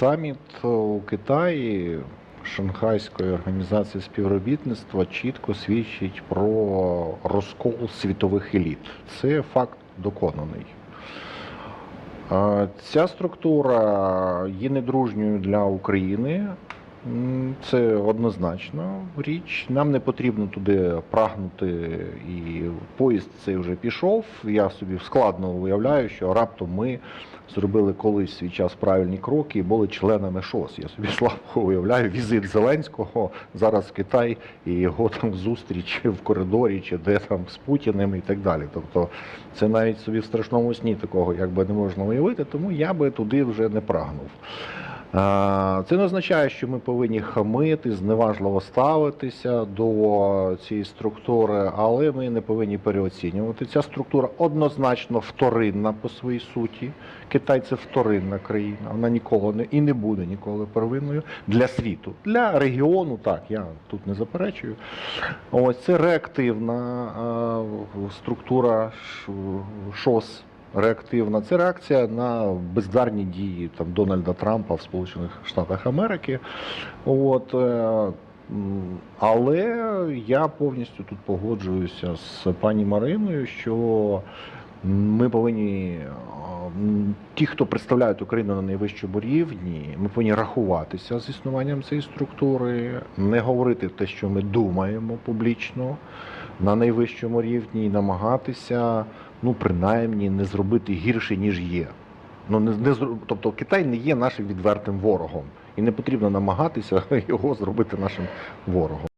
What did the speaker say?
саміт у Китаї Шанхайської організації співробітництва чітко свідчить про розкол світових еліт. Це факт доконаний. Ця структура є недружньою для України. Це однозначно річ. Нам не потрібно туди прагнути, і поїзд цей вже пішов. Я собі складно уявляю, що раптом ми зробили колись свій час правильні кроки і були членами ШОС. Я собі слабко уявляю візит Зеленського зараз в Китай і його там зустріч в коридорі, чи де там з Путіним і так далі. Тобто це навіть собі в страшному сні такого якби не можна уявити, тому я би туди вже не прагнув. Це не означає, що ми повинні хамити, зневажливо ставитися до цієї структури, але ми не повинні переоцінювати. Ця структура однозначно вторинна по своїй суті. Китай це вторинна країна. Вона ніколи не і не буде ніколи первинною для світу. Для регіону, так, я тут не заперечую. Ось це реактивна структура ШОС реактивна. Це реакція на бездарні дії там Дональда Трампа в Сполучених Штатах Америки. От, е, але я повністю тут погоджуюся з пані Мариною, що ми повинні, ті, хто представляють Україну на найвищому рівні, ми повинні рахуватися з існуванням цієї структури, не говорити те, що ми думаємо публічно на найвищому рівні, і намагатися, ну принаймні, не зробити гірше, ніж є. Ну не, не тобто Китай не є нашим відвертим ворогом, і не потрібно намагатися його зробити нашим ворогом.